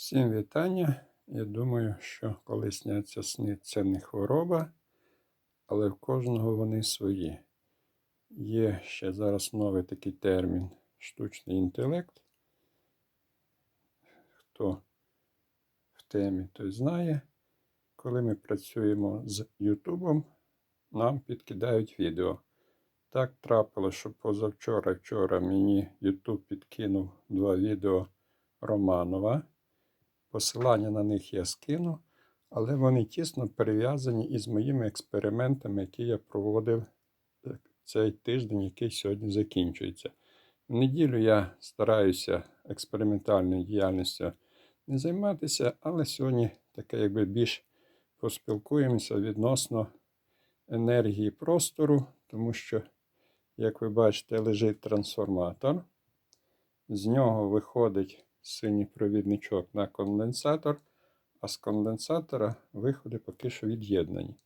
Всім вітання. Я думаю, що коли сняться сни, це не хвороба, але в кожного вони свої. Є ще зараз новий такий термін штучний інтелект. Хто в темі, той знає. Коли ми працюємо з Ютубом, нам підкидають відео. Так трапилося, що позавчора вчора мені Ютуб підкинув два відео Романова. Посилання на них я скину, але вони тісно перев'язані із моїми експериментами, які я проводив цей тиждень, який сьогодні закінчується. В неділю я стараюся експериментальною діяльністю не займатися, але сьогодні таке якби більш поспілкуємося відносно енергії простору, тому що, як ви бачите, лежить трансформатор. З нього виходить синій провідничок на конденсатор, а з конденсатора виходи поки що від'єднані.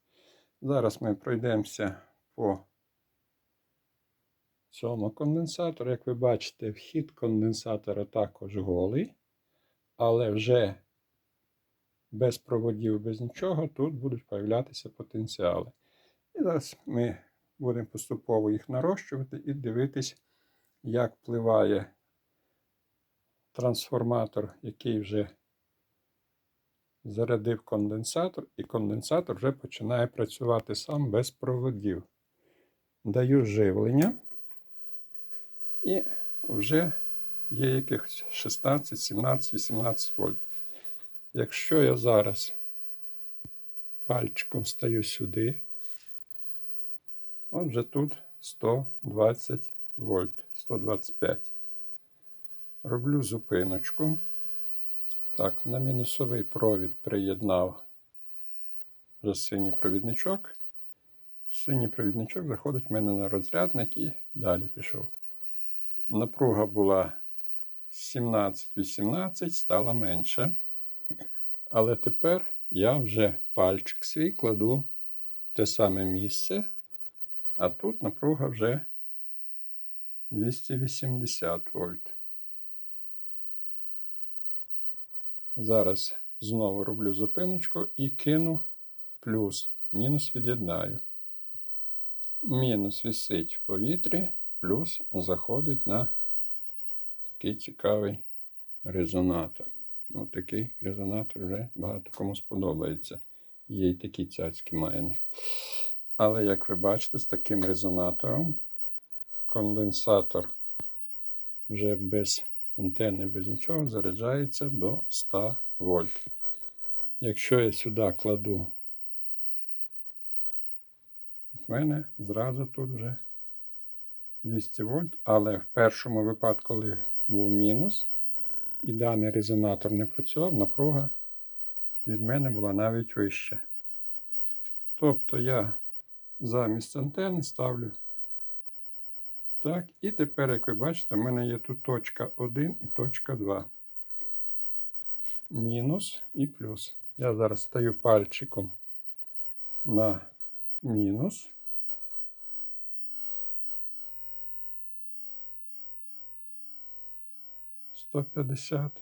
Зараз ми пройдемося по цьому конденсатору. Як ви бачите, вхід конденсатора також голий, але вже без проводів, без нічого, тут будуть появлятися потенціали. І зараз ми будемо поступово їх нарощувати і дивитись, як впливає трансформатор, який вже зарядив конденсатор, і конденсатор вже починає працювати сам без проводів. Даю живлення, і вже є якихось 16, 17, 18 вольт. Якщо я зараз пальчиком стаю сюди, от вже тут 120 вольт, 125. Роблю зупиночку. Так, на мінусовий провід приєднав вже синій провідничок. Синій провідничок заходить в мене на розрядник і далі пішов. Напруга була 17-18, стала менше. Але тепер я вже пальчик свій кладу в те саме місце, а тут напруга вже 280 вольт. Зараз знову роблю зупиночку і кину плюс. Мінус від'єднаю. Мінус висить в повітрі, плюс заходить на такий цікавий резонатор. Ну, такий резонатор вже багато кому сподобається. Є й такі цяцькі майни. Але, як ви бачите, з таким резонатором конденсатор вже без антенни без нічого заряджається до 100 вольт. Якщо я сюди кладу, в мене зразу тут вже 200 вольт, але в першому випадку, коли був мінус, і даний резонатор не працював, напруга від мене була навіть вища. Тобто я замість антени ставлю так, і тепер, як ви бачите, в мене є тут точка 1 і точка 2. Мінус і плюс. Я зараз стаю пальчиком на мінус. Сто п'ятдесят.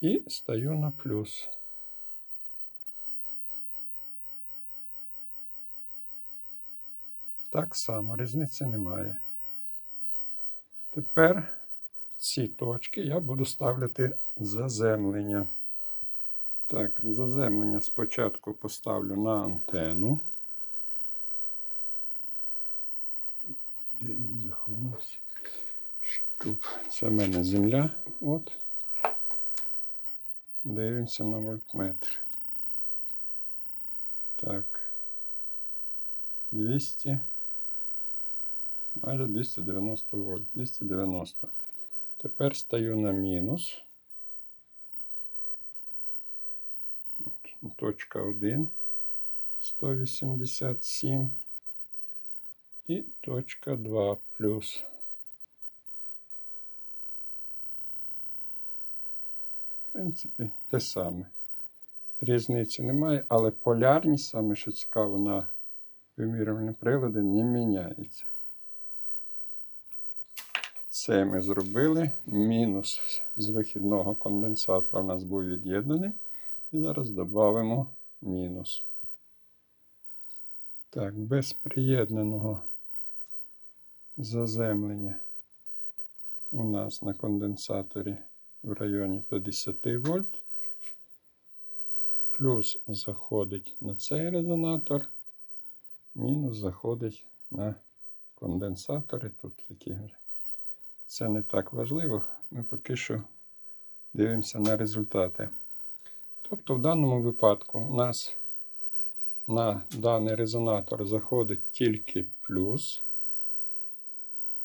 І стаю на плюс. Так само, різниці немає. Тепер в ці точки я буду ставити заземлення. Так, заземлення спочатку поставлю на антенну. Де він заховався? Щоб це в мене земля. От. Дивимося на вольтметр. Так. 200 майже 290 вольт. 290. Тепер стаю на мінус. От, точка 1, 187. І точка 2 плюс. В принципі, те саме. Різниці немає, але полярність, саме що цікаво, на вимірювальні прилади не міняється. Це ми зробили. Мінус з вихідного конденсатора у нас був від'єднаний. І зараз додамо мінус. Так, без приєднаного заземлення у нас на конденсаторі в районі 50 вольт. Плюс заходить на цей резонатор, мінус заходить на конденсатори. Тут такі. Це не так важливо. Ми поки що дивимося на результати. Тобто, в даному випадку у нас на даний резонатор заходить тільки плюс.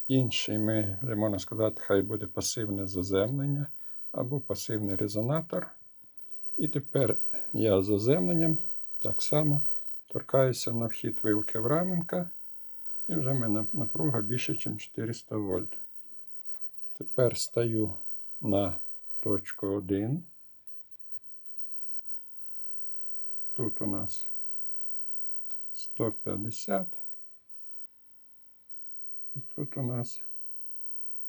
Інший ми, вже можна сказати, хай буде пасивне заземлення або пасивний резонатор. І тепер я заземленням так само торкаюся на вхід вилки в раменка. І вже в мене напруга більше, ніж 400 вольт. Тепер стаю на точку 1. Тут у нас 150. І тут у нас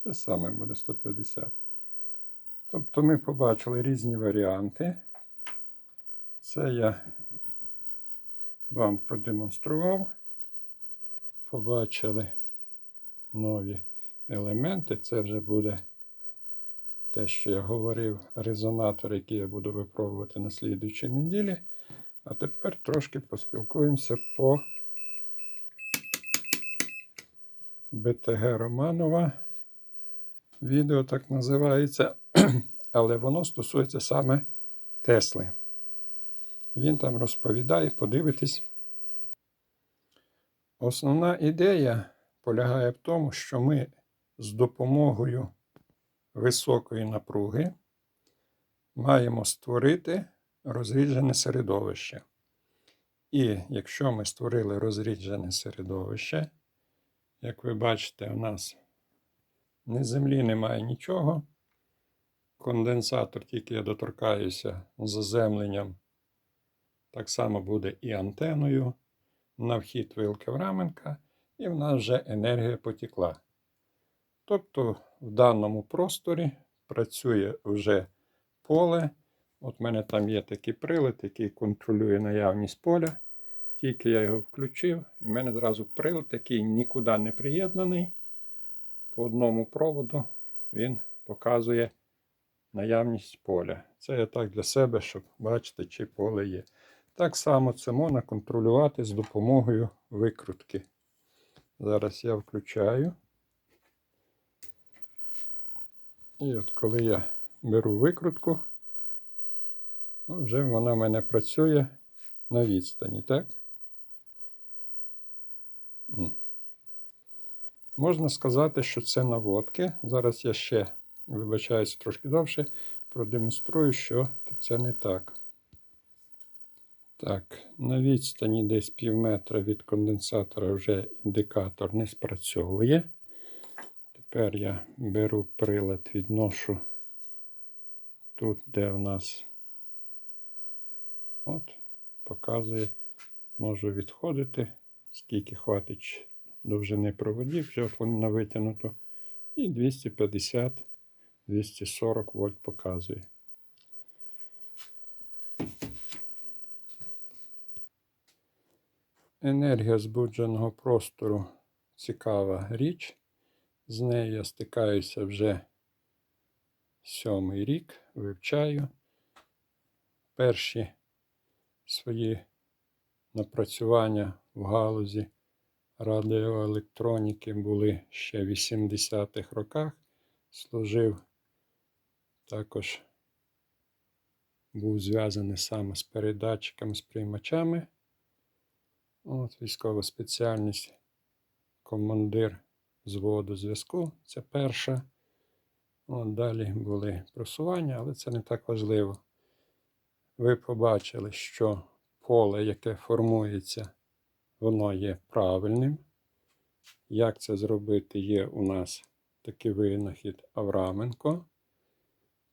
те саме буде 150. Тобто ми побачили різні варіанти. Це я вам продемонстрував. Побачили нові елементи. Це вже буде те, що я говорив, резонатор, який я буду випробувати на слідуючій неділі. А тепер трошки поспілкуємося по БТГ Романова. Відео так називається, але воно стосується саме Тесли. Він там розповідає, подивитись. Основна ідея полягає в тому, що ми з допомогою високої напруги маємо створити розріджене середовище. І якщо ми створили розріджене середовище, як ви бачите, у нас ні землі немає нічого. Конденсатор, тільки я доторкаюся заземленням, так само буде і антеною на вхід вилки в раменка, і в нас вже енергія потекла. Тобто в даному просторі працює вже поле. От в мене там є такий прилад, який контролює наявність поля. Тільки я його включив, і в мене зразу прилад, який нікуди не приєднаний. По одному проводу він показує наявність поля. Це я так для себе, щоб бачити, чи поле є. Так само це можна контролювати з допомогою викрутки. Зараз я включаю. І от коли я беру викрутку, ну, вже вона в мене працює на відстані, так? Можна сказати, що це наводки. Зараз я ще, вибачаюся трошки довше, продемонструю, що це не так. Так, на відстані десь пів метра від конденсатора вже індикатор не спрацьовує. Тепер я беру прилад, відношу тут, де в нас от, показує, можу відходити, скільки хватить довжини проводів, вже на витягнуто. І 250-240 вольт показує. Енергія збудженого простору цікава річ. З нею я стикаюся вже сьомий рік, вивчаю. Перші свої напрацювання в галузі радіоелектроніки були ще в 80-х роках. Служив також був зв'язаний саме з передатчиками, з приймачами. От Військова спеціальність, командир зводу зв'язку. Це перша. От Далі були просування, але це не так важливо. Ви побачили, що поле, яке формується, воно є правильним. Як це зробити, є у нас такий винахід Авраменко,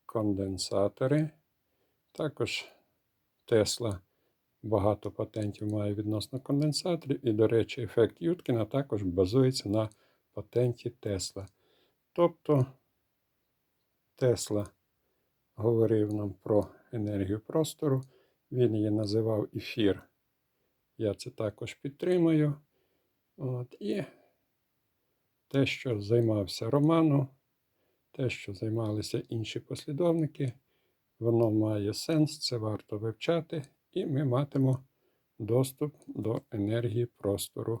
конденсатори. Також Тесла багато патентів має відносно конденсаторів. І, до речі, ефект Юткіна також базується на патенті Тесла. Тобто Тесла говорив нам про енергію простору, він її називав ефір. Я це також підтримую. От, і те, що займався Роману, те, що займалися інші послідовники, воно має сенс, це варто вивчати, і ми матимемо доступ до енергії простору.